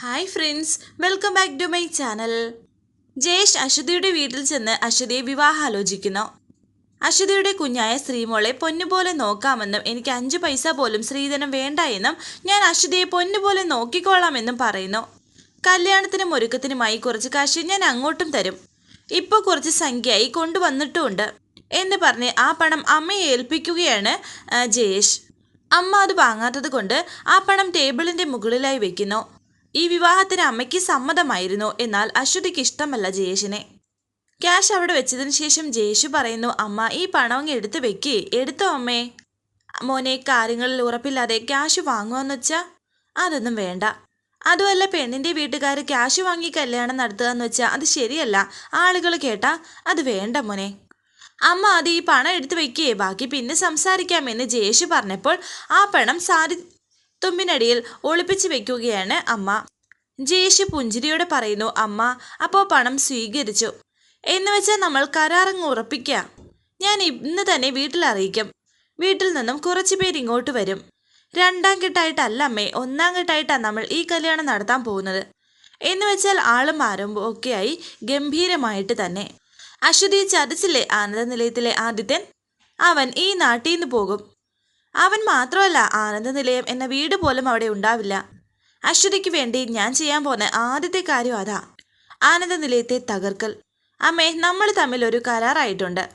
Hi friends welcome back to my channel Jayesh അശ്വതിയുടെ വീട്ടിൽ ചെന്ന് അശ്വതിയെ വിവാഹാലോചിക്കുന്നു. അശ്വതിയുടെ കുഞ്ഞായ ശ്രീമോളെ പൊന്നുപോലെ നോക്കാമെന്നും എനിക്ക് അഞ്ച് പൈസ പോലും ശ്രീധനം വേണ്ട എന്നും ഞാൻ അശ്വതിയെ പൊന്നുപോലെ നോക്കിക്കോളാമെന്നും പറയുന്നു. കല്യാണത്തിനും ഒരുക്കത്തിനുമായി കുറച്ച് കാശ് ഞാൻ അങ്ങോട്ടും തരും. ഇപ്പോൾ കുറച്ച് സംഖ്യയായി കൊണ്ടുവന്നിട്ടുമുണ്ട് എന്ന് പറഞ്ഞ് ആ പണം അമ്മയെ ഏൽപ്പിക്കുകയാണ് ജയേഷ് അമ്മ അത് വാങ്ങാത്തത് കൊണ്ട് ആ പണം ടേബിളിന്റെ മുകളിലായി വെക്കുന്നു. ഈ വിവാഹത്തിന് അമ്മയ്ക്ക് സമ്മതമായിരുന്നു? എന്നാൽ അശ്വതിക്ക് ഇഷ്ടമല്ല ജയേഷിനെ. ക്യാഷ് അവിടെ വെച്ചതിന് ശേഷം ജയേഷു പറയുന്നു അമ്മ ഈ പണം എടുത്തു വെക്കേ. എടുത്തോ അമ്മേ? മോനെ കാര്യങ്ങളിൽ ഉറപ്പില്ലാതെ ക്യാഷ് വാങ്ങുമെന്ന് വെച്ചാ? അതൊന്നും വേണ്ട. അതുമല്ല പെണ്ണിന്റെ വീട്ടുകാർ ക്യാഷ് വാങ്ങി കല്യാണം നടത്തുക എന്ന് വെച്ചാൽ അത് ശരിയല്ല. ആളുകൾ കേട്ടാ അത് വേണ്ട മോനെ. അമ്മ അത് ഈ പണം എടുത്തു വെക്കേ. ബാക്കി പിന്നെ സംസാരിക്കാമെന്ന് ജയേഷ് പറഞ്ഞപ്പോൾ ആ പണം സാരി തുമ്പിനടിയിൽ ഒളിപ്പിച്ചു വെക്കുകയാണ് അമ്മ. ജയേഷ് പുഞ്ചിരിയോടെ പറയുന്നു അമ്മ അപ്പോൾ പണം സ്വീകരിച്ചു. എന്ന് വെച്ചാൽ നമ്മൾ കരാറങ്ങ് ഉറപ്പിക്കാം. ഞാൻ ഇന്ന് തന്നെ വീട്ടിൽ അറിയിക്കും. വീട്ടിൽ നിന്നും കുറച്ച് പേര് ഇങ്ങോട്ട് വരും. രണ്ടാം കെട്ടായിട്ടല്ല അമ്മേ ഒന്നാം കെട്ടായിട്ടാണ് നമ്മൾ ഈ കല്യാണം നടത്താൻ പോകുന്നത്. എന്ന് വെച്ചാൽ ആളും ആരംഭവും ഒക്കെയായി ഗംഭീരമായിട്ട് തന്നെ. അശ്വതി ചതിച്ചില്ലേ ആനന്ദ നിലയത്തിലെ ആദിത്യൻ? അവൻ ഈ നാട്ടിൽ നിന്ന് പോകും. അവൻ മാത്രമല്ല ആനന്ദ നിലയം എന്ന വീട് പോലും അവിടെ ഉണ്ടാവില്ല. അശ്വതിക്ക് വേണ്ടി ഞാൻ ചെയ്യാൻ പോകുന്ന ആദ്യത്തെ കാര്യം അതാ. ആനന്ദ നിലയത്തെ തകർക്കൽ. അമ്മേ നമ്മൾ തമ്മിൽ ഒരു കരാറായിട്ടുണ്ട്.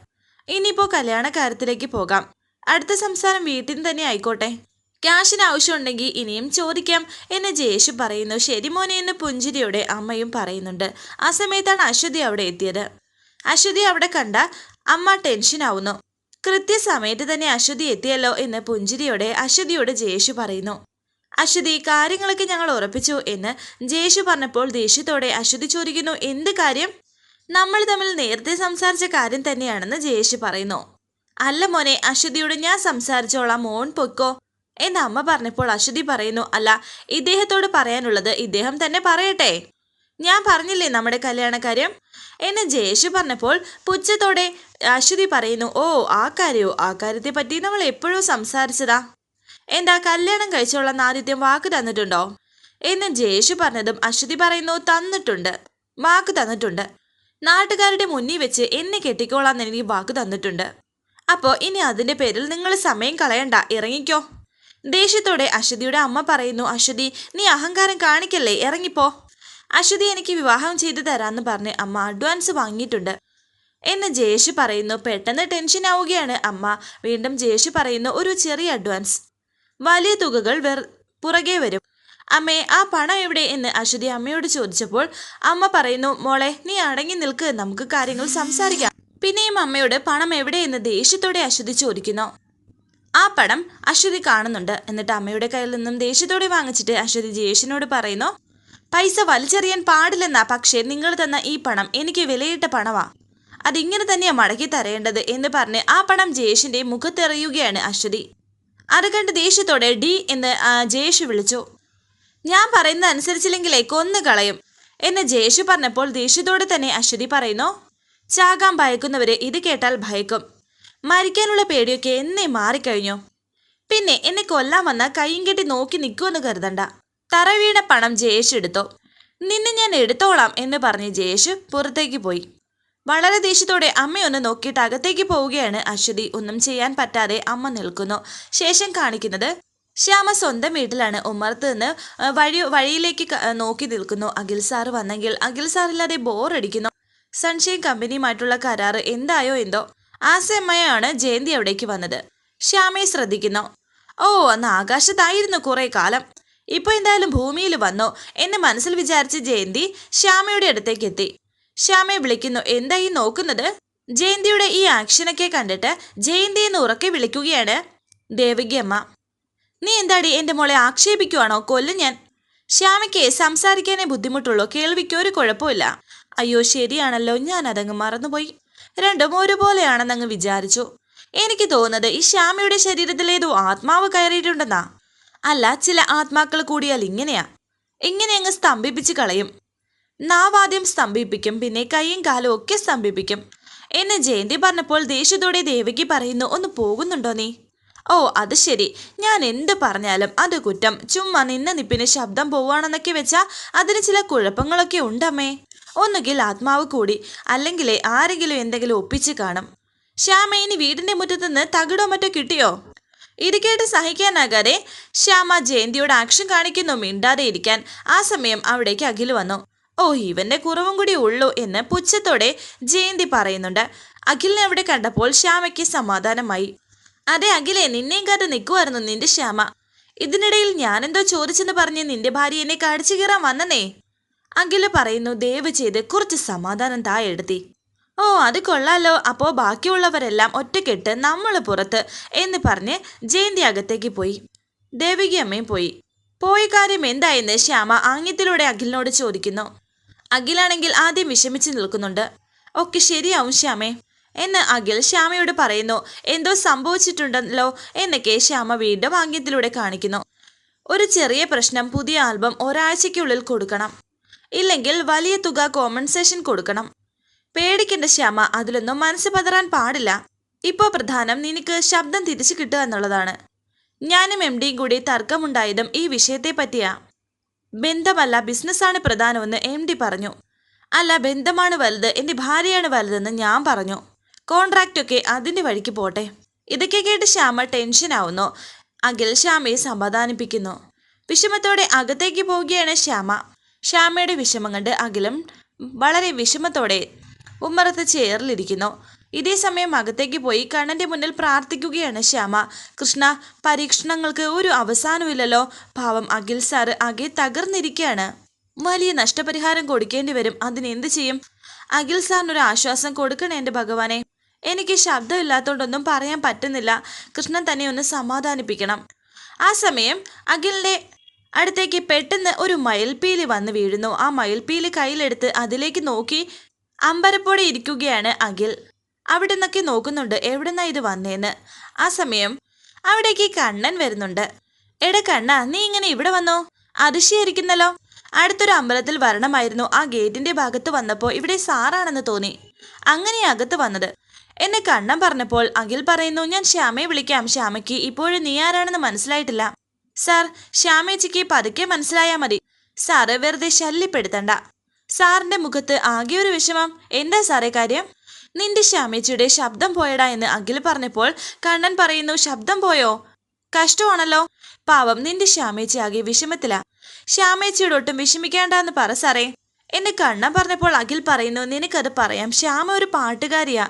ഇനിയിപ്പോൾ കല്യാണ കാര്യത്തിലേക്ക് പോകാം. അടുത്ത സംസാരം വീട്ടിൽ നിന്ന് തന്നെ ആയിക്കോട്ടെ. ക്യാഷിന് ആവശ്യമുണ്ടെങ്കിൽ ഇനിയും ചോദിക്കാം എന്ന് ജയേഷ് പറയുന്നു. ശരി മോനെ എന്ന് പുഞ്ചിരിയോടെ അമ്മയും പറയുന്നുണ്ട്. ആ സമയത്താണ് അശ്വതി അവിടെ എത്തിയത്. അശ്വതി അവിടെ കണ്ട അമ്മ ടെൻഷൻ ആവുന്നു. കൃത്യസമയത്ത് തന്നെ അശ്വതി എത്തിയല്ലോ എന്ന് പുഞ്ചിരിയോടെ അശ്വതിയോട് ജയേഷ് പറയുന്നു. അശ്വതി കാര്യങ്ങളൊക്കെ ഞങ്ങൾ ഉറപ്പിച്ചു എന്ന് ജയേഷ് പറഞ്ഞപ്പോൾ ദേഷ്യത്തോടെ അശ്വതി ചോദിക്കുന്നു എന്ത് കാര്യം? നമ്മൾ തമ്മിൽ നേരത്തെ സംസാരിച്ച കാര്യം തന്നെയാണെന്ന് ജയേഷ് പറയുന്നു. അല്ല മോനെ അശ്വതിയോട് ഞാൻ സംസാരിച്ചോളാം മോൻ പൊയ്ക്കോ. എന്ന് അമ്മ പറഞ്ഞപ്പോൾ അശ്വതി പറയുന്നു അല്ല ഇദ്ദേഹത്തോട് പറയാനുള്ളത് ഇദ്ദേഹം തന്നെ പറയട്ടെ. ഞാൻ പറഞ്ഞില്ലേ നമ്മുടെ കല്യാണക്കാര്യം എന്ന് ജയേഷ് പറഞ്ഞപ്പോൾ പുച്ഛത്തോടെ അശ്വതി പറയുന്നു ഓ ആ കാര്യമോ ആ കാര്യത്തെ പറ്റി നമ്മൾ എപ്പോഴോ സംസാരിച്ചതാ. എന്താ കല്യാണം കഴിച്ചോളാം ആദിത്യം വാക്ക് തന്നിട്ടുണ്ടോ? എന്ന് ജയേഷ് പറഞ്ഞതും അശ്വതി പറയുന്നു തന്നിട്ടുണ്ട്. വാക്ക് തന്നിട്ടുണ്ട്. നാട്ടുകാരുടെ മുന്നിൽ വെച്ച് എന്നെ കെട്ടിക്കോളാന്ന് എനിക്ക് വാക്ക് തന്നിട്ടുണ്ട്. അപ്പോൾ ഇനി അതിന്റെ പേരിൽ നിങ്ങൾ സമയം കളയണ്ട ഇറങ്ങിക്കോ. ദേഷ്യത്തോടെ അശ്വതിയുടെ അമ്മ പറയുന്നു അശ്വതി നീ അഹങ്കാരം കാണിക്കല്ലേ? ഇറങ്ങിപ്പോ. അശ്വതി എനിക്ക് വിവാഹം ചെയ്തു തരാമെന്ന് പറഞ്ഞ് അമ്മ അഡ്വാൻസ് വാങ്ങിയിട്ടുണ്ട്. എന്ന് ജയേഷ് പറയുന്നു പെട്ടെന്ന് ടെൻഷൻ ആവുകയാണ് അമ്മ. വീണ്ടും ജയേഷ് പറയുന്നു ഒരു ചെറിയ അഡ്വാൻസ്. വലിയ തുകകൾ വെർ പുറകെ വരും. അമ്മേ ആ പണം എവിടെ എന്ന് അശ്വതി അമ്മയോട് ചോദിച്ചപ്പോൾ അമ്മ പറയുന്നു മോളെ നീ അടങ്ങി നിൽക്ക് നമുക്ക് കാര്യങ്ങൾ സംസാരിക്കാം. പിന്നെയും അമ്മയോട് പണം എവിടെ എന്ന് ദേഷ്യത്തോടെ അശ്വതി ചോദിക്കുന്നു. ആ പണം അശ്വതി കാണുന്നുണ്ട്. എന്നിട്ട് അമ്മയുടെ കയ്യിൽ നിന്നും ദേഷ്യത്തോടെ വാങ്ങിച്ചിട്ട് അശ്വതി ജയേഷിനോട് പറയുന്നു പൈസ വലിച്ചെറിയാൻ പാടില്ലെന്നാ പക്ഷേ നിങ്ങൾ തന്ന ഈ പണം എനിക്ക് വിലയിട്ട പണമാ. അതിങ്ങനെ തന്നെയാ മടക്കി തരേണ്ടത് എന്ന് പറഞ്ഞ് ആ പണം ജയേഷിന്റെ മുഖത്തെറിയുകയാണ് അശ്വതി. അത് കണ്ട് ദേഷ്യത്തോടെ ഡി എന്ന് ജയേഷ് വിളിച്ചു. ഞാൻ പറയുന്നത് അനുസരിച്ചില്ലെങ്കിലേ കൊന്നു കളയും എന്ന് ജയേഷ് പറഞ്ഞപ്പോൾ ദേഷ്യത്തോടെ തന്നെ അശ്വതി പറയുന്നു ചാകാൻ ഭയക്കുന്നവരെ ഇത് കേട്ടാൽ ഭയക്കും. മരിക്കാനുള്ള പേടിയൊക്കെ എന്നെ മാറിക്കഴിഞ്ഞു. പിന്നെ എന്നെ കൊല്ലാൻ വന്ന കൈയും കെട്ടി നോക്കി നിൽക്കുമെന്ന് കരുതണ്ട. തറവീണ പണം ജയേഷ് എടുത്തു. നിന്നെ ഞാൻ എടുത്തോളാം എന്ന് പറഞ്ഞ് ജയേഷ് പുറത്തേക്ക് പോയി. വളരെ ദേഷ്യത്തോടെ അമ്മയൊന്ന് നോക്കിയിട്ട് അകത്തേക്ക് പോവുകയാണ് അശ്വതി. ഒന്നും ചെയ്യാൻ പറ്റാതെ അമ്മ നിൽക്കുന്നു. ശേഷം കാണിക്കുന്നത് ശ്യാമ സ്വന്തം വീട്ടിലാണ്. ഉമ്മർത്ത് നിന്ന് വഴി വഴിയിലേക്ക് നോക്കി നിൽക്കുന്നു. അഖിൽ സാറ് വന്നെങ്കിൽ അഖിൽ സാറില്ലാതെ ബോറടിക്കുന്നു. സൺഷൈൻ കമ്പനിയുമായിട്ടുള്ള കരാറ് എന്തായോ എന്തോ. ആ സമയമാണ് ജയന്തി അവിടേക്ക് വന്നത്. ശ്യാമയെ ശ്രദ്ധിക്കുന്നു. ഓ അന്ന് ആകാശത്തായിരുന്നു കുറേ കാലം. ഇപ്പൊ എന്തായാലും ഭൂമിയിൽ വന്നു. എന്ന് മനസ്സിൽ വിചാരിച്ച് ജയന്തി ശ്യാമയുടെ അടുത്തേക്ക് എത്തി. ശ്യാമയെ വിളിക്കുന്നു. എന്തായി നോക്കുന്നത്? ജയന്തിയുടെ ഈ ആക്ഷനൊക്കെ കണ്ടിട്ട് ജയന്തി എന്ന് ഉറക്കെ വിളിക്കുകയാണ്. ദേവകി അമ്മ നീ എന്താടി എന്റെ മോളെ ആക്ഷേപിക്കുവാണോ? കൊല്ലു ഞാൻ. ശ്യാമയ്ക്ക് സംസാരിക്കാനേ ബുദ്ധിമുട്ടുള്ളൂ. കേൾവിക്ക് ഒരു കുഴപ്പമില്ല അയ്യോ ശരിയാണല്ലോ. ഞാൻ അതങ്ങ് മറന്നുപോയി. രണ്ടും ഒരുപോലെയാണെന്നങ്ങ് വിചാരിച്ചു. എനിക്ക് തോന്നുന്നത് ഈ ശ്യാമയുടെ ശരീരത്തിലേതോ ആത്മാവ് കയറിയിട്ടുണ്ടെന്നാ. അല്ല ചില ആത്മാക്കൾ കൂടിയാൽ ഇങ്ങനെയാ. ഇങ്ങനെ അങ്ങ് സ്തംഭിപ്പിച്ച് കളയും. നാവാദ്യം സ്തംഭിപ്പിക്കും പിന്നെ കൈയും കാലും ഒക്കെ സ്തംഭിപ്പിക്കും. എന്ന് ജയന്തി പറഞ്ഞപ്പോൾ ദേഷ്യത്തോടെ ദേവകി പറയുന്നു ഒന്ന് പോകുന്നുണ്ടോ നീ? ഓ അത് ശരി. ഞാൻ എന്ത് പറഞ്ഞാലും അത് കുറ്റം. ചുമ്മാ നിന്ന നിപ്പിന് ശബ്ദം പോവാണെന്നൊക്കെ വെച്ചാൽ അതിന് ചില കുഴപ്പങ്ങളൊക്കെ ഉണ്ടമ്മേ. ഒന്നുകിൽ ആത്മാവ് കൂടി അല്ലെങ്കിൽ ആരെങ്കിലും എന്തെങ്കിലും ഒപ്പിച്ച് കാണും. ശ്യാമ ഇനി വീടിന്റെ മുറ്റത്ത് നിന്ന് തകിടോ മറ്റോ കിട്ടിയോ? ഇത് കേട്ട് സഹിക്കാനാകാതെ ശ്യാമ ജയന്തിയോട് ആക്ഷൻ കാണിക്കുന്നു മിണ്ടാതെ ഇരിക്കാൻ. ആ സമയം അവിടേക്ക് അഖിൽ വന്നു. ഓ ഇവന്റെ കുറവും കൂടി ഉള്ളൂ എന്ന് പുച്ഛത്തോടെ ജയന്തി പറയുന്നുണ്ട്. അഖിലിനെ അവിടെ കണ്ടപ്പോൾ ശ്യാമയ്ക്ക് സമാധാനമായി. അതെ അഖിലെ നിന്നെയും കാത്ത് നിൽക്കുമായിരുന്നു നിന്റെ ശ്യാമ. ഇതിനിടയിൽ ഞാൻ എന്തോ ചോദിച്ചെന്ന് പറഞ്ഞ് നിന്റെ ഭാര്യ എന്നെ കാഴ്ച കയറാൻ വന്നനേ അഖിൽ പറയുന്നു ദയവ് ചെയ്ത് കുറച്ച് സമാധാനം താ എഴുതി ഓ അത് കൊള്ളാലോ. അപ്പോ ബാക്കിയുള്ളവരെല്ലാം ഒറ്റക്കെട്ട് നമ്മൾ പുറത്ത് എന്ന് പറഞ്ഞ് ജയന്തി അകത്തേക്ക് പോയി. ദേവികി അമ്മയും പോയി. പോയ കാര്യം എന്തായെന്ന് ശ്യാമ ആംഗ്യത്തിലൂടെ അഖിലിനോട് ചോദിക്കുന്നു. അഖിലാണെങ്കിൽ ആദ്യം വിഷമിച്ച് നിൽക്കുന്നുണ്ട്. ഒക്കെ ശരിയാവും ശ്യാമേ. എന്ന് അഖിൽ ശ്യാമയോട് പറയുന്നു. എന്തോ സംഭവിച്ചിട്ടുണ്ടല്ലോ എന്നൊക്കെ ശ്യാമ വീണ്ടും ആംഗ്യത്തിലൂടെ കാണിക്കുന്നു. ഒരു ചെറിയ പ്രശ്നം പുതിയ ആൽബം ഒരാഴ്ചയ്ക്കുള്ളിൽ കൊടുക്കണം. ഇല്ലെങ്കിൽ വലിയ തുക കോമ്പൻസേഷൻ കൊടുക്കണം. പേടിക്കേണ്ട ശ്യാമ അതിലൊന്നും മനസ്സ് പതറാൻ പാടില്ല. ഇപ്പോൾ പ്രധാനം നിനക്ക് ശബ്ദം തിരിച്ചു കിട്ടുക എന്നുള്ളതാണ്. ഞാനും എം ഡിയും കൂടി തർക്കമുണ്ടായതും ഈ വിഷയത്തെ പറ്റിയാ ബന്ധമല്ല ബിസിനസ്സാണ് പ്രധാനമെന്ന് എം ഡി പറഞ്ഞു. അല്ല ബന്ധമാണ് വലുത് എന്റെ ഭാര്യയാണ് വലുതെന്ന് ഞാൻ പറഞ്ഞു. കോൺട്രാക്റ്റൊക്കെ അതിന്റെ വഴിക്ക് പോട്ടെ. ഇതൊക്കെ കേട്ട് ശ്യാമ ടെൻഷനാവുന്നു അഖിൽ ശ്യാമയെ സമാധാനിപ്പിക്കുന്നു. വിഷമത്തോടെ അകത്തേക്ക് പോവുകയാണ് ശ്യാമ. ശ്യാമയുടെ വിഷമം കണ്ട് അഖിലും വളരെ വിഷമത്തോടെ ഉമ്മറത്ത് ചെയറിലിരിക്കുന്നു. ഇതേ സമയം അകത്തേക്ക് പോയി കണ്ണന്റെ മുന്നിൽ പ്രാർത്ഥിക്കുകയാണ് ശ്യാമ. കൃഷ്ണ പരീക്ഷണങ്ങൾക്ക് ഒരു അവസാനമില്ലല്ലോ പാവം അഖിൽ സാറ് അകെ തകർന്നിരിക്കുകയാണ് വലിയ നഷ്ടപരിഹാരം കൊടുക്കേണ്ടി വരും. അതിനെന്ത് ചെയ്യും? അഖിൽ സാറിന് ഒരു ആശ്വാസം കൊടുക്കണേ എന്റെ ഭഗവാനെ. എനിക്ക് ശബ്ദമില്ലാത്തതുകൊണ്ടൊന്നും പറയാൻ പറ്റുന്നില്ല. കൃഷ്ണൻ തന്നെ ഒന്ന് സമാധാനിപ്പിക്കണം. ആ സമയം അഖിലിന്റെ അടുത്തേക്ക് പെട്ടെന്ന് ഒരു മയിൽപ്പീലി വന്ന് വീഴുന്നു. ആ മയിൽപ്പീലി കയ്യിലെടുത്ത് അതിലേക്ക് നോക്കി അമ്പരപ്പോടെ ഇരിക്കുകയാണ് അഖിൽ. അവിടെ നിന്നൊക്കെ നോക്കുന്നുണ്ട് എവിടുന്നാ ഇത് വന്നേന്ന്. ആ സമയം അവിടേക്ക് കണ്ണൻ വരുന്നുണ്ട്. എട കണ്ണ നീ ഇങ്ങനെ ഇവിടെ വന്നോ? അതിശയായിരിക്കുന്നല്ലോ അടുത്തൊരു അമ്പലത്തിൽ വരണമായിരുന്നു. ആ ഗേറ്റിന്റെ ഭാഗത്ത് വന്നപ്പോൾ ഇവിടെ സാറാണെന്ന് തോന്നി. അങ്ങനെ അകത്ത് വന്നത്. എന്നെ കണ്ണൻ പറഞ്ഞപ്പോൾ അഖിൽ പറയുന്നു ഞാൻ ശ്യാമയെ വിളിക്കാം. ശ്യാമയ്ക്ക് ഇപ്പോഴും നീ ആരാണെന്ന് മനസ്സിലായിട്ടില്ല. സാർ ശ്യാമേച്ചിക്ക് പതുക്കെ മനസ്സിലായാൽ മതി. സാറ് വെറുതെ ശല്യപ്പെടുത്തണ്ട. സാറിന്റെ മുഖത്ത് ആകെ ഒരു വിഷമം. എന്താ സാറേ കാര്യം? നിന്റെ ശ്യാമേച്ചിയുടെ ശബ്ദം പോയടാ എന്ന് അഖിൽ പറഞ്ഞപ്പോൾ കണ്ണൻ പറയുന്നു ശബ്ദം പോയോ? കഷ്ടമാണല്ലോ. പാവം നിന്റെ ശ്യാമേച്ചി ആകെ വിഷമത്തില. ശ്യാമേച്ചിയോട് ഒട്ടും വിഷമിക്കേണ്ടെന്ന് പറ സാറേ. എന്നെ കണ്ണൻ പറഞ്ഞപ്പോൾ അഖിൽ പറയുന്നു നിനക്കത് പറയാം. ശ്യാമ ഒരു പാട്ടുകാരിയാ.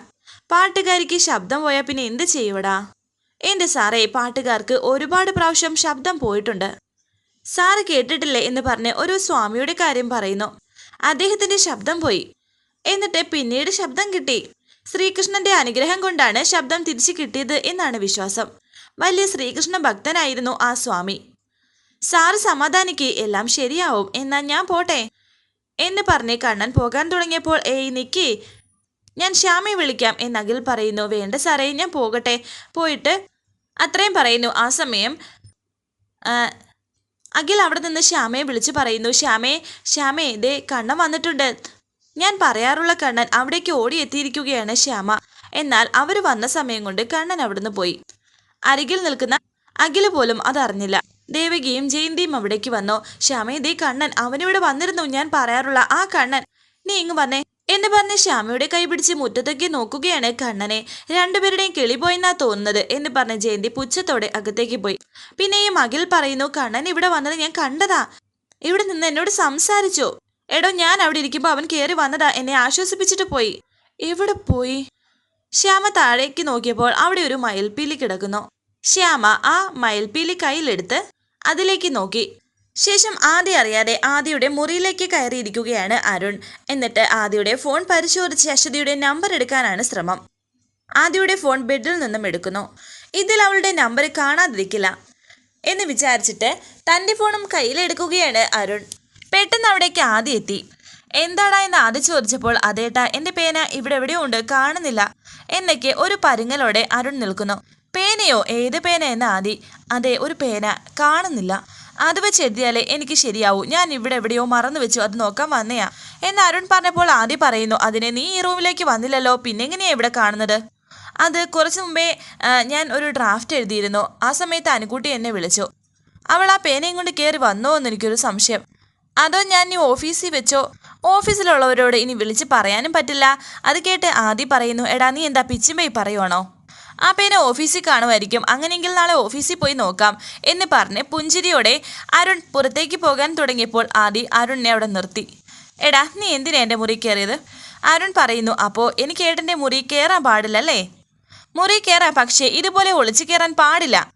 പാട്ടുകാരിക്ക് ശബ്ദം പോയാൽ പിന്നെ എന്ത് ചെയ്യുവടാ? എന്റെ സാറേ പാട്ടുകാർക്ക് ഒരുപാട് പ്രാവശ്യം ശബ്ദം പോയിട്ടുണ്ട്. സാറ് കേട്ടിട്ടില്ലേ? എന്ന് പറഞ്ഞ് ഒരു സ്വാമിയുടെ കാര്യം പറയുന്നു. അദ്ദേഹത്തിന്റെ ശബ്ദം പോയി. എന്നിട്ട് പിന്നീട് ശബ്ദം കിട്ടി. ശ്രീകൃഷ്ണന്റെ അനുഗ്രഹം കൊണ്ടാണ് ശബ്ദം തിരിച്ചു കിട്ടിയത് എന്നാണ് വിശ്വാസം. വലിയ ശ്രീകൃഷ്ണ ഭക്തനായിരുന്നു ആ സ്വാമി. സാറ് സമാധാനിക്ക് എല്ലാം ശരിയാവും. എന്നാ ഞാൻ പോട്ടെ? എന്ന് പറഞ്ഞ് കണ്ണൻ പോകാൻ തുടങ്ങിയപ്പോൾ ഏയ് നിക്കി ഞാൻ ശ്യാമയെ വിളിക്കാം. എന്ന് അഖിൽ പറയുന്നു വേണ്ട സാറേ ഞാൻ പോകട്ടെ. പോയിട്ട് അത്രയും പറയുന്നു. ആ സമയം അഖിൽ അവിടെ നിന്ന് ശ്യാമയെ വിളിച്ചു പറയുന്നു ശ്യാമേ ശ്യാമേ ദേ കണ്ണൻ വന്നിട്ടുണ്ട്. ഞാൻ പറയാറുള്ള കണ്ണൻ അവിടേക്ക് ഓടിയെത്തിയിരിക്കുകയാണ് ശ്യാമ. എന്നാൽ അവർ വന്ന സമയം കൊണ്ട് കണ്ണൻ അവിടുന്ന് പോയി. അരികിൽ നിൽക്കുന്ന അഖിൽ പോലും അതറിഞ്ഞില്ല ദേവകിയും ജയന്തിയും അവിടേക്ക് വന്നു. ശ്യാമേ ദേ കണ്ണൻ അവനിവിടെ വന്നിരുന്നു. ഞാൻ പറയാറുള്ള ആ കണ്ണൻ. നീ ഇങ്ങ് വന്നേ. എന്ന് പറഞ്ഞ് ശ്യാമയുടെ കൈ പിടിച്ച് മുറ്റത്തേക്ക് നോക്കുകയാണ് കണ്ണനെ. രണ്ടുപേരുടെയും കിളി പോയെന്നാ തോന്നുന്നത് എന്ന് പറഞ്ഞ് ജയന്തി പുച്ഛത്തോടെ അകത്തേക്ക് പോയി. പിന്നെയും അഖിൽ പറയുന്നു കണ്ണൻ ഇവിടെ വന്നത് ഞാൻ കണ്ടതാ. ഇവിടെ നിന്ന് എന്നോട് സംസാരിച്ചു. എടോ ഞാൻ അവിടെ ഇരിക്കുമ്പോൾ അവൻ കയറി വന്നതാ. എന്നെ ആശ്വസിപ്പിച്ചിട്ട് പോയി. എവിടെ പോയി? ശ്യാമ താഴേക്ക് നോക്കിയപ്പോൾ അവിടെ ഒരു മയിൽപ്പീലി കിടക്കുന്നു. ശ്യാമ ആ മയിൽപ്പീലി കയ്യിലെടുത്ത് അതിലേക്ക് നോക്കി. ശേഷം ആദ്യ അറിയാതെ ആദ്യയുടെ മുറിയിലേക്ക് കയറിയിരിക്കുകയാണ് അരുൺ. എന്നിട്ട് ആദ്യയുടെ ഫോൺ പരിശോധിച്ച് അശ്വതിയുടെ നമ്പർ എടുക്കാനാണ് ശ്രമം. ആദ്യയുടെ ഫോൺ ബെഡിൽ നിന്നും എടുക്കുന്നു. ഇതിൽ അവളുടെ നമ്പർ കാണാതിരിക്കില്ല എന്ന് വിചാരിച്ചിട്ട് തന്റെ ഫോണും കയ്യിലെടുക്കുകയാണ് അരുൺ. പെട്ടെന്ന് അവിടേക്ക് ആദ്യം എത്തി. എന്താടാ എന്ന് ആദ്യം ചോദിച്ചപ്പോൾ അതേട്ടാ എന്റെ പേന ഇവിടെ എവിടെയോ ഉണ്ട് കാണുന്നില്ല എന്നൊക്കെ ഒരു പരുങ്ങലോടെ അരുൺ നിൽക്കുന്നു. പേനയോ? ഏത് പേന എന്ന് ആദി? അതെ ഒരു പേന. കാണുന്നില്ല. അത് വെച്ച് എഴുതിയാലേ എനിക്ക് ശരിയാവൂ. ഞാൻ ഇവിടെ എവിടെയോ മറന്നു വെച്ചു. അത് നോക്കാൻ വന്നയാ. എന്ന് അരുൺ പറഞ്ഞപ്പോൾ ആദ്യം പറയുന്നു അതിനെ നീ ഈ റൂമിലേക്ക് വന്നില്ലല്ലോ. പിന്നെ എങ്ങനെയാ ഇവിടെ കാണുന്നത്? അത് കുറച്ച് മുമ്പേ ഞാൻ ഒരു ഡ്രാഫ്റ്റ് എഴുതിയിരുന്നു. ആ സമയത്ത് അനുകൂട്ടി എന്നെ വിളിച്ചു. അവൾ ആ പേനയും കൊണ്ട് കയറി വന്നോ എന്ന് എനിക്കൊരു സംശയം. അതോ ഞാൻ ഈ ഓഫീസിൽ വെച്ചോ? ഓഫീസിലുള്ളവരോട് ഇനി വിളിച്ച് പറയാനും പറ്റില്ല. അത് കേട്ട് ആദ്യം പറയുന്നു എടാ നീ എന്താ പിച്ചിമ്പയി പറയുവാണോ? ആ പേന ഓഫീസിൽ കാണുമായിരിക്കും. അങ്ങനെയെങ്കിൽ നാളെ ഓഫീസിൽ പോയി നോക്കാം. എന്ന് പറഞ്ഞ് പുഞ്ചിരിയോടെ അരുൺ പുറത്തേക്ക് പോകാൻ തുടങ്ങിയപ്പോൾ ആദി അരുണിനെ അവിടെ നിർത്തി. എടാ നീ എന്തിനാ എന്റെ മുറി കയറിയത്? അരുൺ പറയുന്നു അപ്പോൾ എനിക്ക് ഏട്ടന്റെ മുറി കയറാൻ പാടില്ലല്ലേ മുറി കയറാം പക്ഷേ ഇതുപോലെ ഒളിച്ചു കയറാൻ പാടില്ല.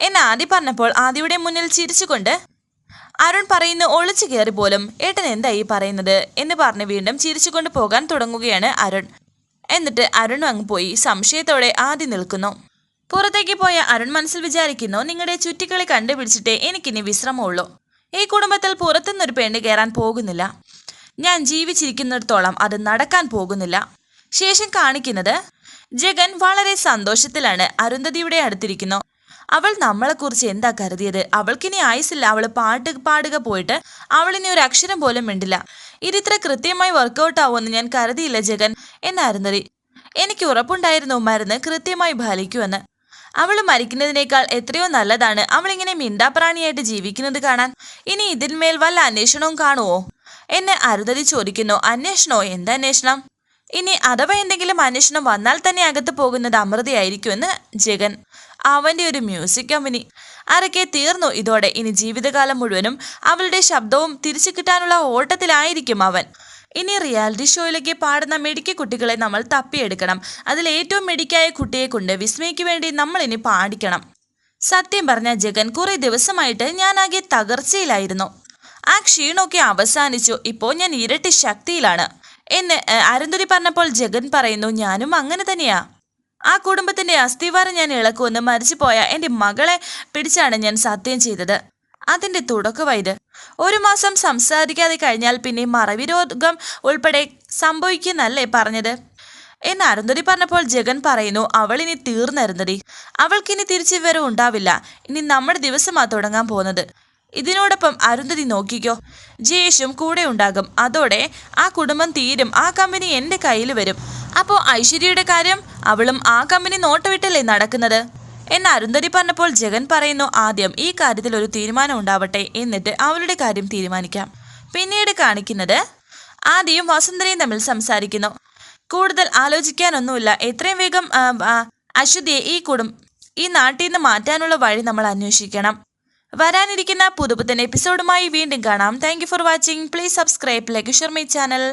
എന്ന് ആദി പറഞ്ഞപ്പോൾ ആദിയുടെ മുന്നിൽ ചിരിച്ചുകൊണ്ട് അരുൺ പറയുന്നു ഒളിച്ചു കയറി പോലും. ഏട്ടൻ എന്താ ഈ പറയുന്നത്? എന്ന് പറഞ്ഞ് വീണ്ടും ചിരിച്ചുകൊണ്ട് പോകാൻ തുടങ്ങുകയാണ് അരുൺ. എന്നിട്ട് അരുൺ അങ്ങ് പോയി. സംശയത്തോടെ ആദ്യം നിൽക്കുന്നു. പുറത്തേക്ക് പോയ അരുൺ മനസ്സിൽ വിചാരിക്കുന്നു നിങ്ങളുടെ ചുറ്റിക്കളി കണ്ടുപിടിച്ചിട്ടേ എനിക്കിനി വിശ്രമമുള്ളൂ. ഈ കുടുംബത്തിൽ പുറത്തുനിന്നൊരു പെണ്ണ് കയറാൻ പോകുന്നില്ല. ഞാൻ ജീവിച്ചിരിക്കുന്നിടത്തോളം അത് നടക്കാൻ പോകുന്നില്ല. ശേഷം കാണിക്കുന്നത് ജഗൻ വളരെ സന്തോഷത്തിലാണ്. അരുന്ധതിയുടെ അടുത്തിരിക്കുന്നു. അവൾ നമ്മളെക്കുറിച്ച് എന്താ കരുതിയത്? അവൾക്കിനി ആയുസില്ല. അവൾ പാട്ട് പാടുക പോയിട്ട് അവളിനി ഒരു അക്ഷരം പോലും മിണ്ടില്ല. ഇതിത്ര കൃത്യമായി വർക്കൗട്ട് ആവുമെന്ന് ഞാൻ കരുതിയില്ല ജഗൻ. എന്നായിരുന്നു എനിക്ക് ഉറപ്പുണ്ടായിരുന്നു മരുന്ന് കൃത്യമായി ഫലിക്കുമെന്ന്. അവൾ മരിക്കുന്നതിനേക്കാൾ എത്രയോ നല്ലതാണ്. അവളിങ്ങനെ മിണ്ടാപ്രാണിയായിട്ട് ജീവിക്കുന്നത് കാണാൻ ഇനി ഇതിന്മേൽ വല്ല അന്വേഷണവും കാണുമോ എന്നെ അരുതതി ചോദിക്കുന്നു. അന്വേഷണോ? എന്തന്വേഷണം ഇനി അഥവാ എന്തെങ്കിലും അന്വേഷണം വന്നാൽ തന്നെ അകത്ത് പോകുന്നത് അമൃതയായിരിക്കുമെന്ന് ജഗൻ. അവന്റെ ഒരു മ്യൂസിക് കമ്പനി അരക്കെ തീർന്നു. ഇതോടെ ഇനി ജീവിതകാലം മുഴുവനും അവളുടെ ശബ്ദവും തിരിച്ചു കിട്ടാനുള്ള ഓട്ടത്തിലായിരിക്കും അവൻ. ഇനി റിയാലിറ്റി ഷോയിലേക്ക് പാടുന്ന മെഡിക്ക കുട്ടികളെ നമ്മൾ തപ്പിയെടുക്കണം. അതിൽ ഏറ്റവും മെഡിക്കായ കുട്ടിയെ കൊണ്ട് വിസ്മയ്ക്ക് വേണ്ടി നമ്മൾ ഇനി പാടിക്കണം. സത്യം പറഞ്ഞ ജഗൻ കുറെ ദിവസമായിട്ട് ഞാനാകെ തകർച്ചയിലായിരുന്നു. ആ ക്ഷീണമൊക്കെ അവസാനിച്ചു. ഇപ്പോൾ ഞാൻ ഇരട്ടി ശക്തിയിലാണ്. എന്ന് അരന്തുരി പറഞ്ഞപ്പോൾ ജഗൻ പറയുന്നു ഞാനും അങ്ങനെ തന്നെയാ. ആ കുടുംബത്തിന്റെ അസ്ഥിവാരം ഞാൻ ഇളക്കുമെന്ന് മരിച്ചുപോയ എന്റെ മകളെ പിടിച്ചാണ് ഞാൻ സത്യം ചെയ്തത്. അതിന്റെ തുടക്കമായത് ഒരു മാസം സംസാരിക്കാതെ കഴിഞ്ഞാൽ പിന്നെ മറവി രോഗം ഉൾപ്പെടെ സംഭവിക്കുന്നല്ലേ പറഞ്ഞത്? എന്ന് അരുന്ധതി പറഞ്ഞപ്പോൾ ജഗൻ പറയുന്നു അവൾ ഇനി തീർന്നരുന്നതി അവൾക്കിനി തിരിച്ചു വിവരം ഉണ്ടാവില്ല. ഇനി നമ്മുടെ ദിവസമാ തുടങ്ങാൻ പോകുന്നത്. ഇതിനോടൊപ്പം അരുന്ധതി നോക്കിക്കോ ജയേഷും കൂടെ ഉണ്ടാകും. അതോടെ ആ കുടുംബം തീരും. ആ കമ്പനി എന്റെ കയ്യിൽ വരും. അപ്പോൾ ഐശ്വര്യയുടെ കാര്യം അവളും ആ കമ്പനി നോട്ടവിട്ടല്ലേ നടക്കുന്നത്? എന്ന് അരുന്ധതി പറഞ്ഞപ്പോൾ ജഗൻ പറയുന്നു ആദ്യം ഈ കാര്യത്തിൽ ഒരു തീരുമാനം ഉണ്ടാവട്ടെ എന്നിട്ട് അവളുടെ കാര്യം തീരുമാനിക്കാം. പിന്നീട് കാണിക്കുന്നത് ആദ്യം വസുന്ധരയും തമ്മിൽ സംസാരിക്കുന്നു. കൂടുതൽ ആലോചിക്കാനൊന്നുമില്ല. എത്രയും വേഗം അശ്വതിയെ ഈ കുടും ഈ നാട്ടിൽ നിന്ന് മാറ്റാനുള്ള വഴി നമ്മൾ അന്വേഷിക്കണം. വരാനിരിക്കുന്ന പുതുപുത്തൻ എപ്പിസോഡുമായി വീണ്ടും കാണാം. Thank for watching please subscribe like share my channel